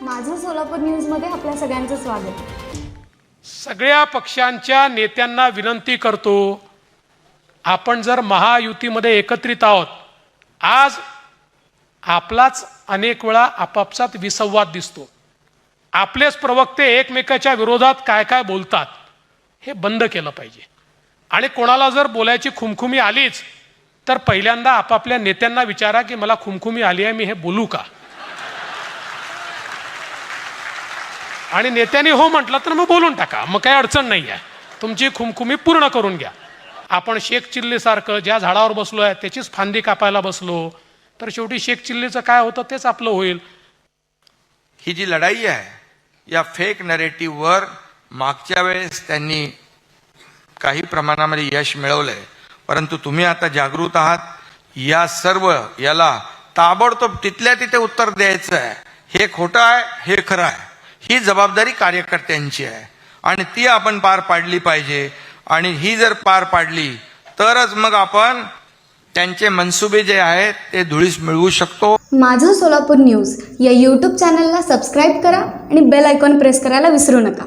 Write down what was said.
सोलापूर न्यूजमध्ये आपल्या सगळ्यांचं स्वागत. सगळ्या पक्षांच्या नेत्यांना विनंती करतो आपण जर महायुतीमध्ये एकत्रित आहोत आज आपलाच अनेक वेळा आपापसात विसंवाद दिसतो. आपलेच प्रवक्ते एकमेकाच्या विरोधात काय काय बोलतात हे बंद केलं पाहिजे. आणि कोणाला जर बोलायची खुमखुमी आलीच तर पहिल्यांदा आपापल्या नेत्यांना विचारा की मला खुमखुमी आली आहे मी हे बोलू का? आणि नेत्याने हो म्हटलं तर मग बोलून टाका. मग काही अडचण नाही आहे तुमची खुमखुमी पूर्ण करून घ्या. आपण शेख चिल्लीसारखं ज्या झाडावर बसलो आहे त्याचीच फांदी कापायला बसलो. तर शेवटी शेख चिल्लीचं काय होतं तेच आपलं होईल. ही जी लढाई आहे या फेक नरेटिव्हवर मागच्या वेळेस त्यांनी काही प्रमाणामध्ये यश मिळवलंय. परंतु तुम्ही आता जागृत आहात. या सर्व याला ताबडतोब तिथल्या तिथे उत्तर द्यायचं आहे. हे खोटं आहे हे खरं आहे. ही जबाबदारी कार्यकर्त्यांची आहे. आणि ती आपण पार पाडली पाहिजे. आणि ही जर पार पाडली तरच मग आपण त्यांचे मनसुबे जे आहेत ते धुळीस मिळवू शकतो. माझं सोलापूर न्यूज या यूट्यूब चॅनलला सबस्क्राईब करा आणि बेल आयकॉन प्रेस करायला विसरू नका.